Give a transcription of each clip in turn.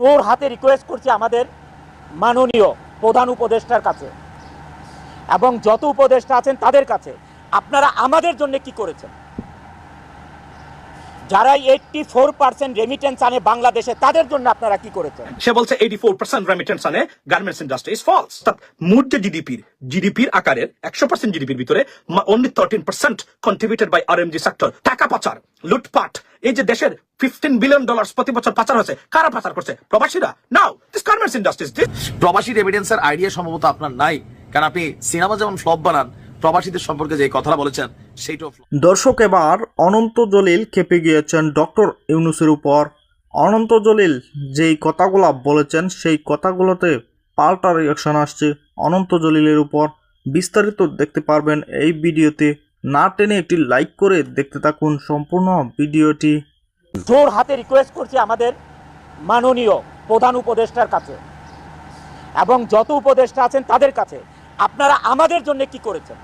তোর হাতে রিকোয়েস্ট করছি আমাদের মাননীয় প্রধান উপদেষ্টার কাছে। এবং যত উপদেষ্টা আছেন তাদের কাছে। আপনারা আমাদের জন্য কি করেছেন? যারা এইটটি ফোর পার্সেন্ট রেমিটেন্স আনে বাংলাদেশে তাদের জন্য আপনারা কি করেছেন? সে বলছে এইটি ফোর পার্সেন্ট রেমিটেন্স আনে গার্মেন্টস ইন্ডাস্ট্রি ইজ ফলস মোট যে জিডিপির জিডিপির আকারের একশো পার্সেন্ট জিডিপির ভিতরে only thirteen percent contributed by R G sector টাকা পাচার লুটপাট এই যে দেশের ফিফটিন বিলিয়ন ডলার প্রতি বছর পাচার হয়েছে কারা পাচার করছে? প্রবাসীরা। নাও দিস গার্মেন্টস ইন্ডাস্ট্রিজ প্রবাসী রেমিডেন্সের আইডিয়া সম্ভবত আপনার নাই কারণ আপনি সিনেমা যেমন ফ্লপ বানান প্রবাসীদের সম্পর্কে যে কথাটা বলেছেন সেইটাও দর্শক এবার অনন্ত জলিল খেপে গিয়েছেন ডক্টর ইউনুসের উপর। অনন্ত জলিল যেই কথাগুলো বলেছেন সেই কথাগুলোতে পাল্টা রিয়াকশন আসছে অনন্ত জলিলের উপর। বিস্তারিত দেখতে পারবেন এই ভিডিওতে। না টেনে একটি লাইক করে দেখতে থাকুন সম্পূর্ণ ভিডিওটি। জোর হাতে রিকোয়েস্ট করছি আমাদের মাননীয় প্রধান উপদেষ্টার কাছে এবং যত উপদেষ্টা আছেন তাদের কাছে। আপনারা আমাদের জন্য কি করেছেন?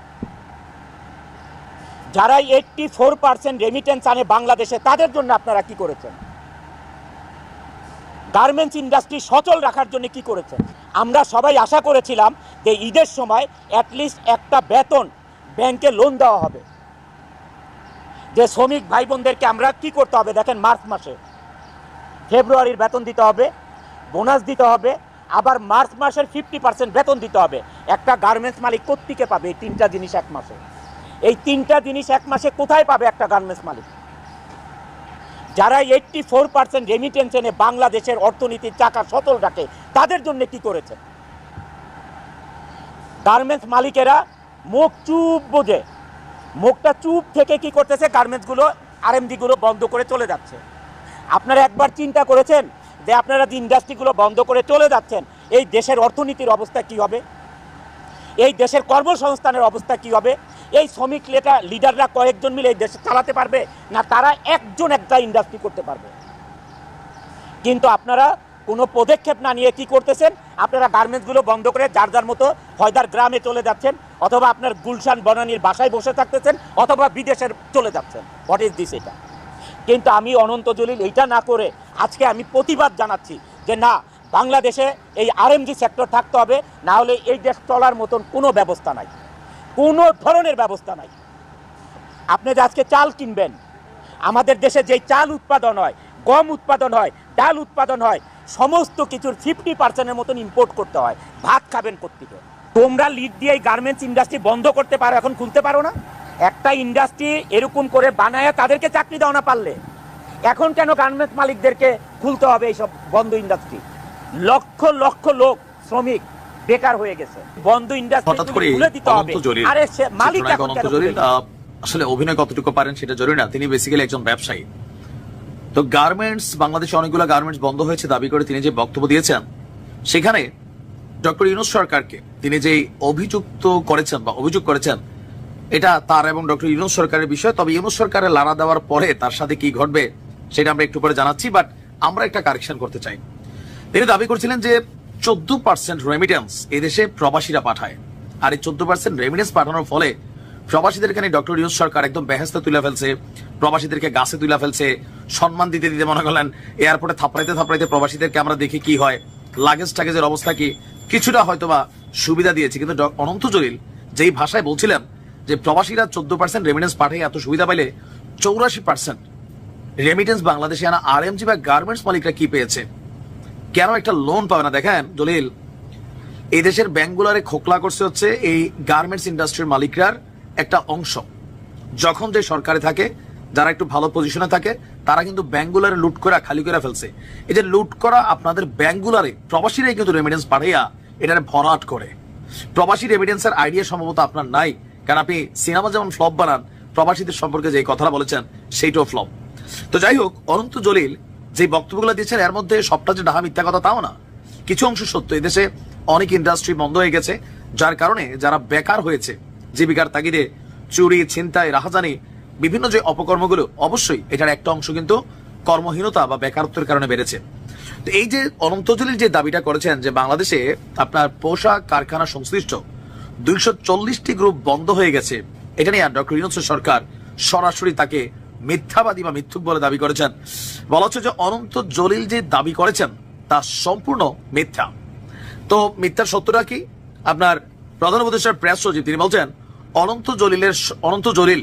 যারা এইটটি ফোর পার্সেন্ট রেমিটেন্স আনে বাংলাদেশে, তাদের জন্য আপনারা কি করেছেন? গার্মেন্টস ইন্ডাস্ট্রি সচল রাখার জন্য কি করেছেন? আমরা সবাই আশা করেছিলাম যে ঈদের সময় অ্যাটলিস্ট একটা বেতন ব্যাংকে লোন দেওয়া হবে। যে শ্রমিক ভাই বোনদেরকে আমরা কি করতে হবে? দেখেন মার্চ মাসে। ফেব্রুয়ারির বেতন দিতে হবে বোনাস দিতে হবে, আবার মার্চ মাসের ফিফটি পার্সেন্ট বেতন দিতে হবে। একটা গার্মেন্টস মালিক কোত্থেকে পাবে? এই তিনটা জিনিস এক মাসে। এই তিনটা জিনিস এক মাসে কোথায় পাবে একটা গার্মেন্টস মালিক? যারা এইটটি ফোর পার্সেন্ট রেমিটেন্স এনে বাংলাদেশের অর্থনীতির চাকা সচল রাখে, তাদের জন্য কি করেছে? গার্মেন্টস মালিকেরা মুখ চুপ বোঝে। মুখটা চুপ থেকে কি করতেছে? গার্মেন্টসগুলো আরএমডিগুলো বন্ধ করে চলে যাচ্ছে। আপনারা একবার চিন্তা করেছেন যে আপনারা যে ইন্ডাস্ট্রিগুলো বন্ধ করে চলে যাচ্ছেন, এই দেশের অর্থনীতির অবস্থা কি হবে? এই দেশের কর্মসংস্থানের অবস্থা কি হবে? এই শ্রমিক লেটা লিডাররা কয়েকজন মিলে এই দেশে চালাতে পারবে না, তারা একজন একটা ইন্ডাস্ট্রি করতে পারবে। কিন্তু আপনারা কোনো পদক্ষেপ না নিয়ে কি করতেছেন? আপনারা গার্মেন্টসগুলো বন্ধ করে যার যার মতো হয়দার গ্রামে চলে যাচ্ছেন, অথবা আপনার গুলশান বনানীর বাসায় বসে থাকতেছেন, অথবা বিদেশের চলে যাচ্ছেন। হোয়াট ইজ দিস এটা? কিন্তু আমি অনন্ত জলিল এইটা না করে আজকে আমি প্রতিবাদ জানাচ্ছি যে না, বাংলাদেশে এই আরএমজি সেক্টর থাকতে হবে, না হলে এই দেশ চলার মতন কোনো ব্যবস্থা নাই। কোনো ধরনের ব্যবস্থা নাই। আপনি যে আজকে চাল কিনবেন, আমাদের দেশে যেই চাল উৎপাদন হয়, গম উৎপাদন হয়, ডাল উৎপাদন হয়, সমস্ত কিছুর ফিফটি পার্সেন্টের মতন ইম্পোর্ট করতে হয়, ভাত খাবেন কোথেকে তোমরা লিড দিয়ে এই গার্মেন্টস ইন্ডাস্ট্রি বন্ধ করতে পারো, এখন খুলতে পারো না? একটা ইন্ডাস্ট্রি এরকম করে বানায় তাদেরকে চাকরি দাও না পারলে। এখন কেন গার্মেন্টস মালিকদেরকে খুলতে হবে এইসব বন্ধ ইন্ডাস্ট্রি লক্ষ লক্ষ লোক, শ্রমিক বেকার হয়ে গেছে। বন্ধ ইন্ডাস্ট্রি খুলে দিতে হবে। আরে সে মালিক এখন কেন আসলে অভিনয় কতটুকু পারেন সেটা জরুরি না তিনি বেসিক্যালি একজন ব্যবসায়ী। তো গার্মেন্টস বাংলাদেশে অনেকগুলো গার্মেন্টস বন্ধ হয়েছে দাবি করে তিনি যে বক্তব্য দিয়েছেন সেখানে ডক্টর ইউনুস সরকারকে তিনি যে অভিযুক্ত করেছেন বা অভিযোগ করেছেন এটা তার এবং ডক্টর ইউনুস সরকারের বিষয়। তবে ইউনুস সরকারের লাড়া দেওয়ার পরে তার সাথে কি ঘটবে সেটা আমরা একটু পরে জানাচ্ছি বাট আমরা একটা কারেকশন করতে চাই। তিনি দাবি করছিলেন যে চোদ্দ পার্সেন্ট রেমিটেন্স এদেশে প্রবাসীরা পাঠায়। আর এই চোদ্দ পার্সেন্ট রেমিটেন্স পাঠানোর ফলে প্রবাসীদের এখানে ডক্টর ইউনুস সরকার একদম বেহেস্তে তুলে ফেলছে, প্রবাসীদেরকে গাছে তুলে ফেলছে, সম্মান দিতে দিতে মনে করলেন এয়ারপোর্টে থাপড়াইতে থাপড়াইতে প্রবাসীদেরকে আমরা দেখি কি হয় লাগেজ টাগেজের অবস্থা কি, কিছুটা হয়তোবা সুবিধা দিয়েছে। কিন্তু অনন্ত জলিল যেই ভাষায় বলছিলেন যে প্রবাসীরা চোদ্দ পার্সেন্ট রেমিটেন্স পাঠিয়ে এত সুবিধা পাইলে চৌরাশি পার্সেন্ট রেমিটেন্স বাংলাদেশে আনা আরএমজি বা গার্মেন্টস মালিকরা কি পেয়েছে? কেন একটা লোন পাবে না? দেখেন জলিল এই দেশের ব্যাংকগুলারে খোকলা করছে হচ্ছে এই গার্মেন্টস ইন্ডাস্ট্রির মালিকরার একটা অংশ। যখন যে সরকারে থাকে, যারা একটু ভালো পজিশনে থাকে, তারা কিন্তু ব্যাংকগুলারে লুট করা, খালি করে ফেলছে। এই যে লুট করা আপনাদের ব্যাংকগুলারে, প্রবাসীরাই কিন্তু রেমিডেন্স পাঠাইয়া এটারে ভরাট করে। প্রবাসী রেমিডেন্সের আইডিয়া সম্ভবত আপনার নাই। কারণ আপনি সিনেমা যেমন ফ্লপ বানান, প্রবাসীদের সম্পর্কে যে কথাটা বলেছেন, সেইটাও ফ্লপ তো যাই হোক, অনন্ত জলিল যে বক্তব্যগুলো দিয়েছেন, এর মধ্যে সবটা যে ডাহা মিথ্যা কথা তাও না। কিছু অংশ সত্য। এদেশে অনেক ইন্ডাস্ট্রি বন্ধ হয়ে গেছে, যার কারণে যারা বেকার হয়েছে, জীবিকার তাগিদে চুরি, ছিনতাই, রাহাজানি, বিভিন্ন যে অপকর্মগুলো, অবশ্যই এটার একটা অংশ কিন্তু কর্মহীনতা বা বেকারত্বের কারণে বেড়েছে। তো এই যে অনন্ত জলিল যে দাবিটা করেছেন যে বাংলাদেশে আপনার পোশাক কারখানা সংশ্লিষ্ট দুইশো চল্লিশটি গ্রুপ বন্ধ হয়ে গেছে, এটা নিয়ে ডক্টর ইউনুস সরকার সরাসরি তাকে মিথ্যাবাদী বা মিথ্যুক বলে দাবি করেছেন। বলা হচ্ছে যে অনন্ত জলিল যে দাবি করেছেন, তা সম্পূর্ণ মিথ্যা। তো মিথ্যার সত্যটা কি? আপনার প্রধান উপদেষ্টার প্রেস সচিব, তিনি বলছেন, অনন্ত জলিলের অনন্ত জলিল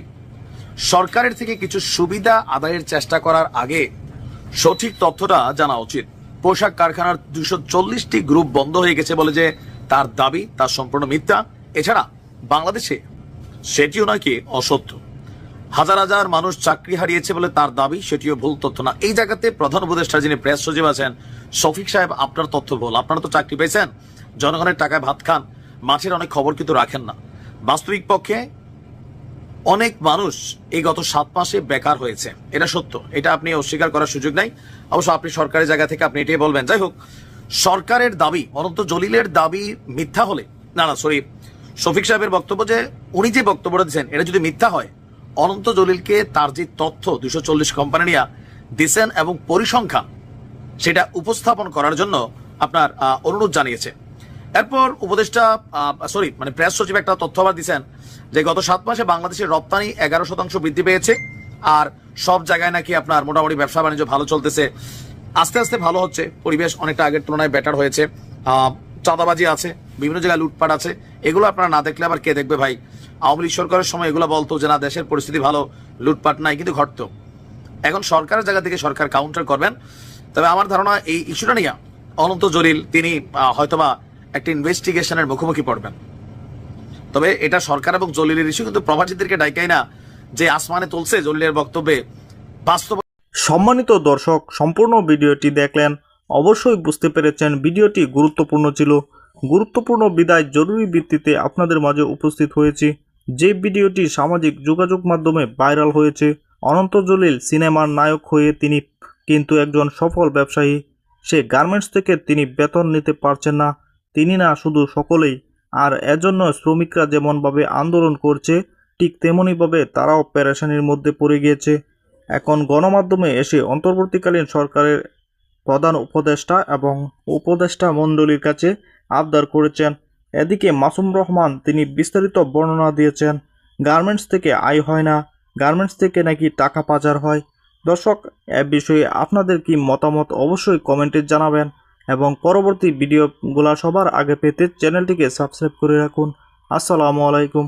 সরকারের থেকে কিছু সুবিধা আদায়ের চেষ্টা করার আগে সঠিক তথ্যটা জানা উচিত। পোশাক কারখানার দুশো চল্লিশটি গ্রুপ বন্ধ হয়ে গেছে বলে যে তার দাবি তার সম্পূর্ণ মিথ্যা। এছাড়া বাংলাদেশে সেটিও নাকি অসত্য। হাজার হাজার মানুষ চাকরি হারিয়েছে বলে তার দাবি, সেটিও ভুল তথ্য না। এই জায়গাতে প্রধান উপদেষ্টা যিনি প্রেস সচিব আছেন, শফিক সাহেব, আপনার তথ্য ভুল। আপনারা তো চাকরি পেয়েছেন, জনগণের টাকায় ভাত খান, মাঠের অনেক খবর কিন্তু রাখেন না। বাস্তবিক পক্ষে অনেক মানুষ এই গত সাত মাসে বেকার হয়েছে। এটা সত্য, এটা আপনি অস্বীকার করার সুযোগ নাই। অবশ্য আপনি সরকারের জায়গা থেকে আপনি এটাই বলবেন। যাই হোক, সরকারের দাবি, অনন্ত জলিলের দাবি মিথ্যা হলে, না না সরি শফিক সাহেবের বক্তব্য যে, উনি যে বক্তব্যটা দিচ্ছেন এটা যদি মিথ্যা হয় অনন্ত জলিলকে তার যে তথ্য দুশো চল্লিশ কোম্পানি নিয়ে দিচ্ছেন এবং পরিসংখ্যান, সেটা উপস্থাপন করার জন্য আপনার অনুরোধ জানিয়েছে। এরপর উপদেষ্টা সরি মানে প্রেস সচিব একটা তথ্য আবার দিচ্ছেন যে গত সাত মাসে বাংলাদেশের রপ্তানি এগারো শতাংশ বৃদ্ধি পেয়েছে আর সব জায়গায় নাকি আপনার মোটামুটি ব্যবসা বাণিজ্য ভালো চলতেছে। আস্তে আস্তে ভালো হচ্ছে, পরিবেশ অনেকটা আগের তুলনায় বেটার হয়েছে। চাঁদাবাজি আছে বিভিন্ন জায়গায় লুটপাট আছে, এগুলো আপনারা না দেখলে আবার কে দেখবে ভাই? আওয়ামী লীগ সরকারের সময় এগুলো বলতো যে না, দেশের পরিস্থিতি ভালো, লুটপাট নাই, কিন্তু ঘটতো। এখন সরকারের জায়গা থেকে সরকার কাউন্টার করবেন। তবে আমার ধারণা এই ইস্যুটা নিয়ে অনন্ত জলিল, তিনি হয়তোবা একটা ইনভেস্টিগেশনের মুখোমুখি পড়বেন। তবে এটা সরকার এবং জলিলের ইস্যু কিন্তু প্রবাসীদেরকে ডাইকাই না যে আসমানে তুলছে জলিলের বক্তব্যে বাস্তব সম্মানিত দর্শক, সম্পূর্ণ ভিডিওটি দেখলেন। অবশ্যই বুঝতে পেরেছেন, ভিডিওটি গুরুত্বপূর্ণ ছিল। গুরুত্বপূর্ণ বিদায় জরুরি ভিত্তিতে আপনাদের মাঝে উপস্থিত হয়েছি। যে ভিডিওটি সামাজিক যোগাযোগ মাধ্যমে ভাইরাল হয়েছে অনন্ত জলিল সিনেমার নায়ক হয়ে তিনি কিন্তু একজন সফল ব্যবসায়ী। সে গার্মেন্টস থেকে তিনি বেতন নিতে পারছেন না। তিনি না শুধু সকলেই, আর এজন্য শ্রমিকরা যেমনভাবে আন্দোলন করছে, ঠিক তেমনইভাবে তারাও পেরেশানির মধ্যে পড়ে গিয়েছে। এখন গণমাধ্যমে এসে অন্তর্বর্তীকালীন সরকারের প্রধান উপদেষ্টা এবং উপদেষ্টা মণ্ডলীর কাছে আবদার করেছেন। এদিকে মাসুম রহমান তিনি বিস্তারিত বর্ণনা দিয়েছেন, গার্মেন্টস থেকে আয় হয় না, গার্মেন্টস থেকে নাকি টাকা পাচার হয়। দর্শক, এ বিষয়ে আপনাদের কি মতামত অবশ্যই কমেন্টে জানাবেন এবং পরবর্তী ভিডিওগুলো সবার আগে পেতে চ্যানেলটিকে সাবস্ক্রাইব করে রাখুন। আসসালামু আলাইকুম।